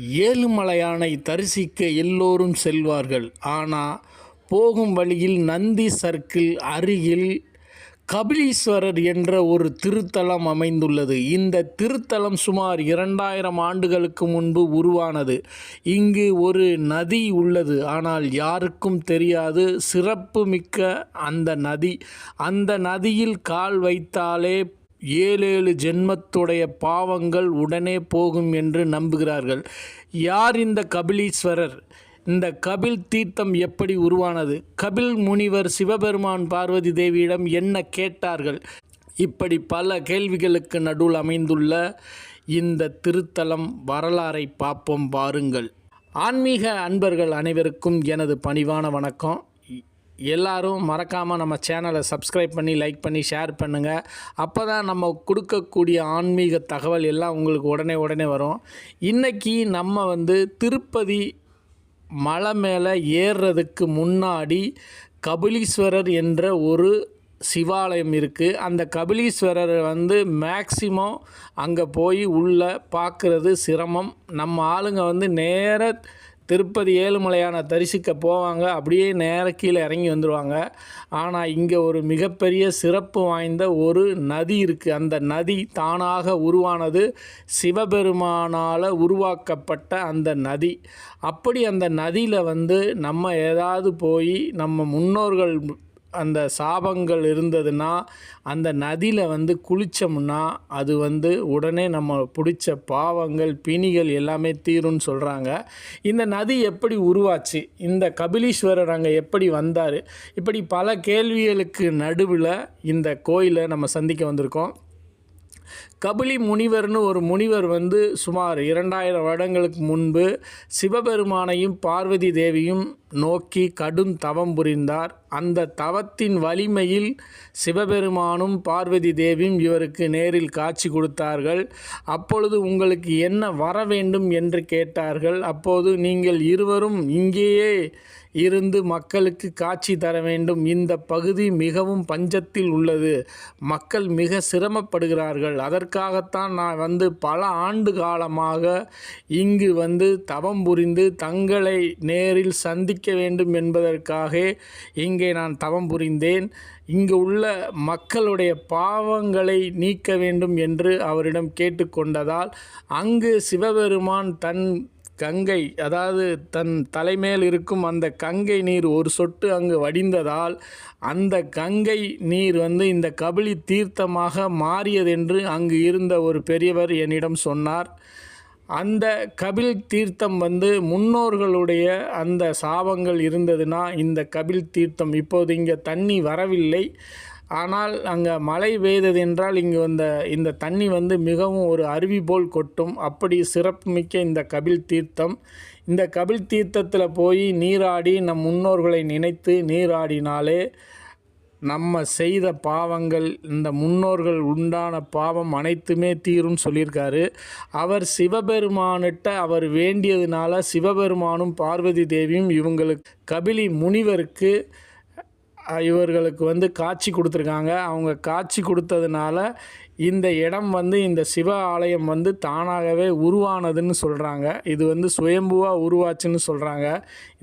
ஏழுமலையானை தரிசிக்க எல்லோரும் செல்வார்கள். ஆனால் போகும் வழியில் நந்தி சர்க்கிள் அருகில் கபிலீஸ்வரர் என்ற ஒரு திருத்தலம் அமைந்துள்ளது. இந்த திருத்தலம் சுமார் இரண்டாயிரம் ஆண்டுகளுக்கு முன்பு உருவானது. இங்கு ஒரு நதி உள்ளது. ஆனால் யாருக்கும் தெரியாது. சிறப்பு மிக்க அந்த நதி. அந்த நதியில் கால் வைத்தாலே ஏழேழு ஜென்மத்துடைய பாவங்கள் உடனே போகும் என்று நம்புகிறார்கள். யார் இந்த கபிலீஸ்வரர்? இந்த கபில் தீர்த்தம் எப்படி உருவானது? கபில் முனிவர் சிவபெருமான் பார்வதி தேவியிடம் என்ன கேட்டார்கள்? இப்படி பல கேள்விகளுக்கு நடுவில் அமைந்துள்ள இந்த திருத்தலம் வரலாறை பார்ப்போம் பாருங்கள். ஆன்மீக அன்பர்கள் அனைவருக்கும் எனது பணிவான வணக்கம். எல்லாரும் மறக்காமல் நம்ம சேனலை சப்ஸ்கிரைப் பண்ணி லைக் பண்ணி ஷேர் பண்ணுங்கள் அப்போ தான் நம்ம கொடுக்கக்கூடிய ஆன்மீக தகவல் எல்லாம் உங்களுக்கு உடனே உடனே வரும். இன்றைக்கி நம்ம வந்து திருப்பதி மலை மேலே ஏறுறதுக்கு முன்னாடி கபிலீஸ்வரர் என்ற ஒரு சிவாலயம் இருக்குது அந்த கபிலீஸ்வரரை வந்து மேக்சிமம் அங்கே போய் உள்ளே பார்க்குறது சிரமம். நம்ம ஆளுங்க வந்து நேர திருப்பதி ஏழுமலையான தரிசிக்க போவாங்க. அப்படியே நேர கீழே இறங்கி வந்துடுவாங்க ஆனால் இங்கே ஒரு மிகப்பெரிய சிறப்பு வாய்ந்த ஒரு நதி இருக்குது அந்த நதி தானாக உருவானது சிவபெருமானால் உருவாக்கப்பட்ட அந்த நதி. அப்படி அந்த நதியில் வந்து நம்ம ஏதாவது போய் நம்ம முன்னோர்கள் அந்த சாபங்கள் இருந்ததுன்னா அந்த நதியில் வந்து குளித்தோம்னா அது வந்து உடனே நம்ம பிடிச்ச பாவங்கள் பிணிகள் எல்லாமே தீரும்னு சொல்கிறாங்க இந்த நதி எப்படி உருவாச்சு? இந்த கபிலீஸ்வரர் அங்கே எப்படி வந்தார்? இப்படி பல கேள்விகளுக்கு நடுவில் இந்த கோயிலை நம்ம சந்திக்க வந்திருக்கோம். கபிலி முனிவர்னு ஒரு முனிவர் வந்து சுமார் இரண்டாயிரம் வருடங்களுக்கு முன்பு சிவபெருமானையும் பார்வதி தேவியும் நோக்கி கடும் தவம் புரிந்தார். அந்த தவத்தின் வலிமையில் சிவபெருமானும் பார்வதி தேவியும் இவருக்கு நேரில் காட்சி கொடுத்தார்கள். அப்பொழுது உங்களுக்கு என்ன வர வேண்டும் என்று கேட்டார்கள். அப்போது நீங்கள் இருவரும் இங்கேயே இருந்து மக்களுக்கு காட்சி தர வேண்டும். இந்த பகுதி மிகவும் பஞ்சத்தில் உள்ளது. மக்கள் மிக சிரமப்படுகிறார்கள். அதற்காகத்தான் நான் வந்து பல ஆண்டு காலமாக இங்கு வந்து தவம் புரிந்து தங்களை நேரில் சந்தி சந்திக்க வேண்டும் என்பதற்காக இங்கே நான் தவம் புரிந்தேன். இங்கு உள்ள மக்களுடைய பாவங்களை நீக்க வேண்டும் என்று அவரிடம் கேட்டுக்கொண்டதால் அங்கு சிவபெருமான் தன் கங்கை அதாவது தன் தலைமேல் இருக்கும் அந்த கங்கை நீர் ஒரு சொட்டு அங்கு வடிந்ததால் அந்த கங்கை நீர் வந்து இந்த கபிலி தீர்த்தமாக மாறியதென்று அங்கு இருந்த ஒரு பெரியவர் என்னிடம் சொன்னார். அந்த கபில் தீர்த்தம் வந்து முன்னோர்களுடைய அந்த சாபங்கள் இருந்ததுன்னா இந்த கபில் தீர்த்தம் இப்போது இங்கே தண்ணி வரவில்லை. ஆனால் அங்கே மழை பெய்தது என்றால் இங்கு வந்த இந்த தண்ணி வந்து மிகவும் ஒரு அருவி போல் கொட்டும். அப்படி சிறப்புமிக்க இந்த கபில் தீர்த்தம். இந்த கபில் தீர்த்தத்தில் போய் நீராடி நம் முன்னோர்களை நினைத்து நீராடினாலே நம்ம செய்த பாவங்கள் இந்த முன்னோர்கள் உண்டான பாவம் அனைத்துமே தீரும் சொல்லியிருக்காரு. அவர் சிவபெருமானிட்ட அவர் வேண்டியதுனால சிவபெருமானும் பார்வதி தேவியும் இவங்களுக்கு கபிலி முனிவருக்கு இவர்களுக்கு வந்து காட்சி கொடுத்துருக்காங்க. அவங்க காட்சி கொடுத்ததுனால இந்த இடம் வந்து இந்த சிவ ஆலயம் வந்து தானாகவே உருவானதுன்னு சொல்கிறாங்க இது வந்து சுயம்புவாக உருவாச்சுன்னு சொல்கிறாங்க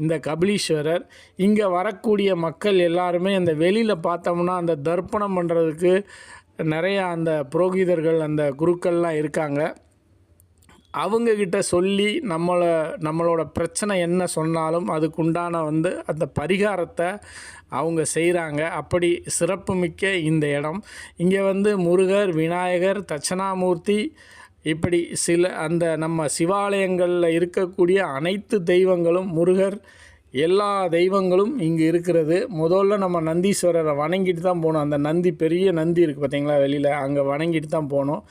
இந்த கபிலீஸ்வரர். இங்கே வரக்கூடிய மக்கள் எல்லாருமே அந்த வெளியில் பார்த்தோம்னா அந்த தர்ப்பணம் பண்ணுறதுக்கு நிறையா அந்த புரோகிதர்கள் அந்த குருக்கள்லாம் இருக்காங்க. அவங்கக்கிட்ட சொல்லி நம்மளை நம்மளோட பிரச்சனை என்ன சொன்னாலும் அதுக்குண்டான வந்து அந்த பரிகாரத்தை அவங்க செய்கிறாங்க அப்படி சிறப்புமிக்க இந்த இடம். இங்கே வந்து முருகர் விநாயகர் தட்சணாமூர்த்தி இப்படி சில அந்த நம்ம சிவாலயங்களில் இருக்கக்கூடிய அனைத்து தெய்வங்களும் முருகர் எல்லா தெய்வங்களும் இங்கே இருக்கிறது. முதல்ல நம்ம நந்தீஸ்வரரை வணங்கிட்டு தான் போகணும் அந்த நந்தி பெரிய நந்தி இருக்குது பார்த்தீங்களா வெளியில்? அங்கே வணங்கிட்டு தான் போகணும்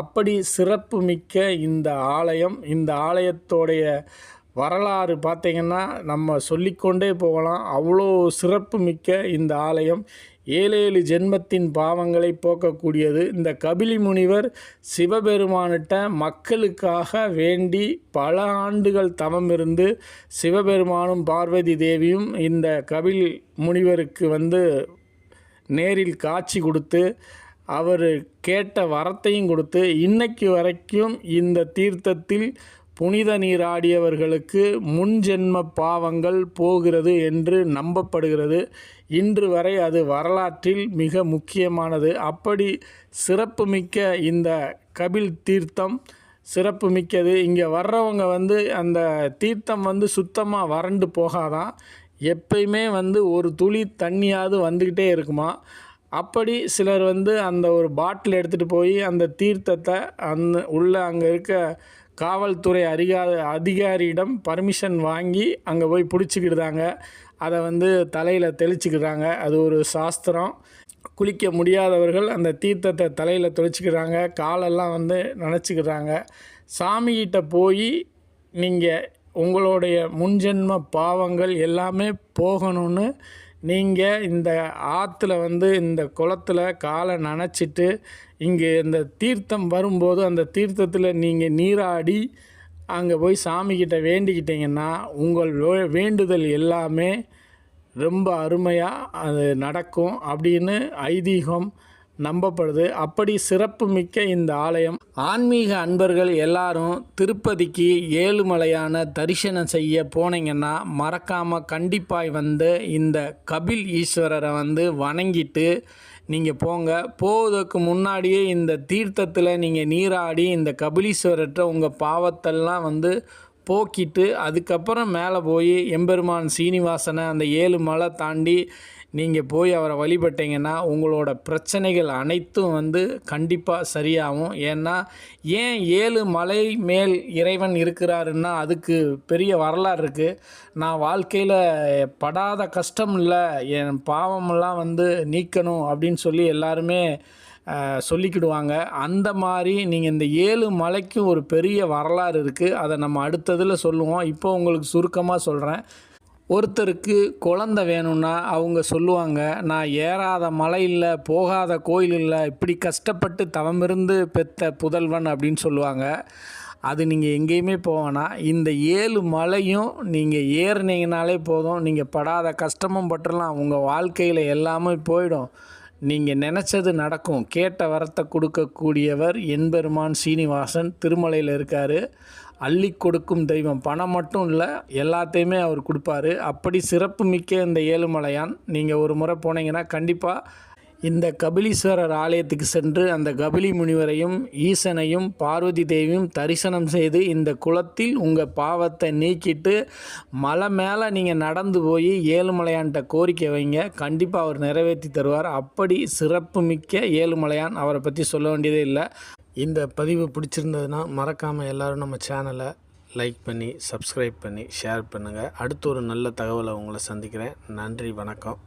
அப்படி சிறப்பு மிக்க இந்த ஆலயம் இந்த ஆலயத்தோடைய வரலாறு பார்த்திங்கன்னா நம்ம சொல்லிக்கொண்டே போகலாம். அவ்வளோ சிறப்பு மிக்க இந்த ஆலயம். ஏழேழு ஜென்மத்தின் பாவங்களை போக்கக்கூடியது. இந்த கபிலி முனிவர் சிவபெருமானிட்ட மக்களுக்காக வேண்டி பல ஆண்டுகள் தவம் இருந்து சிவபெருமானும் பார்வதி தேவியும் இந்த கபில் முனிவருக்கு வந்து நேரில் காட்சி கொடுத்து அவர் கேட்ட வரத்தையும் கொடுத்து இன்னைக்கு வரைக்கும் இந்த தீர்த்தத்தில் புனித நீராடியவர்களுக்கு முன்ஜென்ம பாவங்கள் போகிறது என்று நம்பப்படுகிறது. இன்று வரை அது வரலாற்றில் மிக முக்கியமானது. அப்படி சிறப்புமிக்க இந்த கபில் தீர்த்தம் சிறப்பு மிக்கது இங்கே வர்றவங்க வந்து அந்த தீர்த்தம் வந்து சுத்தமாக வறண்டு போகாதான். எப்பயுமே வந்து ஒரு துளி தண்ணியாவது வந்துக்கிட்டே இருக்குமா. அப்படி சிலர் வந்து அந்த ஒரு பாட்டில் எடுத்துகிட்டு போய் அந்த தீர்த்தத்தை அந்த உள்ள அங்கே இருக்க காவல்துறை அதிகா அதிகாரியிடம் பர்மிஷன் வாங்கி அங்கே போய் பிடிச்சிக்கிடுதாங்க. அதை வந்து தலையில் தெளிச்சிக்கிறாங்க அது ஒரு சாஸ்திரம். குளிக்க முடியாதவர்கள் அந்த தீர்த்தத்தை தலையில் தெளிச்சிக்கிறாங்க காலெல்லாம் வந்து நனைச்சிக்கிறாங்க சாமிகிட்ட போய் நீங்கள் உங்களுடைய முன்ஜென்ம பாவங்கள் எல்லாமே போகணும்னு நீங்கள் இந்த ஆற்றுல வந்து இந்த குளத்துல காலை நனைச்சிட்டு இங்கே இந்த தீர்த்தம் வரும்போது அந்த தீர்த்தத்தில் நீங்கள் நீராடி அங்கே போய் சாமிக்கிட்ட வேண்டிக்கிட்டிங்கன்னா உங்கள் வே- வேண்டுதல் எல்லாமே ரொம்ப அருமையாக அது நடக்கும் அப்படின்னு ஐதீகம் நம்பப்படுது. அப்படி சிறப்பு மிக்க இந்த ஆலயம் ஆன்மீக அன்பர்கள் எல்லாரும் திருப்பதிக்கு ஏழுமலையான தரிசனம் செய்ய போனீங்கன்னா மறக்காமல் கண்டிப்பாய் வந்து இந்த கபில் ஈஸ்வரரை வந்து வணங்கிட்டு நீங்கள் போங்க. போவதற்கு முன்னாடியே இந்த தீர்த்தத்தில் நீங்கள் நீராடி இந்த கபிலீஸ்வரர்கிட்ட உங்கள் பாவத்தெல்லாம் வந்து போக்கிட்டு அதுக்கப்புறம் மேலே போய் எம்பெருமான் சீனிவாசனை அந்த ஏழு மலை தாண்டி நீங்கள் போய் அவரை வழிபட்டீங்கன்னா உங்களோட பிரச்சனைகள் அனைத்தும் வந்து கண்டிப்பாக சரியாகும். ஏன்னா ஏன் ஏழு மலை மேல் இறைவன் இருக்கிறாருன்னா அதுக்கு பெரிய வரலாறு இருக்குது நான் வாழ்க்கையில் படாத கஷ்டம் இல்லை. என் பாவமெல்லாம் வந்து நீக்கணும் அப்படின்னு சொல்லி எல்லாருமே சொல்லிக்கிடுவாங்க. அந்த மாதிரி நீங்கள் இந்த ஏழு மலைக்கும் ஒரு பெரிய வரலாறு இருக்குது அதை நம்ம அடுத்ததில் சொல்லுவோம். இப்போ உங்களுக்கு சுருக்கமாக சொல்கிறேன் ஒருத்தருக்கு குழந்த வேணும்னா அவங்க சொல்லுவாங்க நான் ஏறாத மலை இல்லை போகாத கோயில் இல்லை இப்படி கஷ்டப்பட்டு தவமிருந்து பெத்த புதல்வன் அப்படின்னு சொல்லுவாங்க. அது நீங்கள் எங்கேயுமே போவேனா இந்த ஏழு மலையும் நீங்கள் ஏறினீங்கனாலே போதும். நீங்கள் படாத கஷ்டமும் பட்டுறலாம். உங்கள் வாழ்க்கையில் எல்லாமே போயிடும். நீங்கள் நினச்சது நடக்கும். கேட்ட வரத்தை கொடுக்கக்கூடியவர் என்பெருமான் சீனிவாசன் திருமலையில் இருக்கார். அள்ளி கொடுக்கும் தெய்வம். பணம் மட்டும் இல்லை எல்லாத்தையுமே அவர் கொடுப்பாரு. அப்படி சிறப்பு மிக்க இந்த ஏழுமலையான் நீங்கள் ஒரு முறை போனீங்கன்னா கண்டிப்பாக இந்த கபிலீஸ்வரர் ஆலயத்துக்கு சென்று அந்த கபிலி முனிவரையும் ஈசனையும் பார்வதி தேவியும் தரிசனம் செய்து இந்த குளத்தில் உங்கள் பாவத்தை நீக்கிட்டு மலை மேலே நீங்கள் நடந்து போய் ஏழுமலையான்கிட்ட கோரிக்கை வைங்க. கண்டிப்பாக அவர் நிறைவேற்றி தருவார். அப்படி சிறப்பு மிக்க ஏழுமலையான் அவரை பற்றி சொல்ல வேண்டியதே இல்லை. இந்த பதிவு பிடிச்சிருந்ததுன்னா மறக்காமல் எல்லாரும் நம்ம சேனலை லைக் பண்ணி சப்ஸ்கிரைப் பண்ணி ஷேர் பண்ணுங்கள் அடுத்து ஒரு நல்ல தகவலை உங்களை சந்திக்கிறேன். நன்றி வணக்கம்.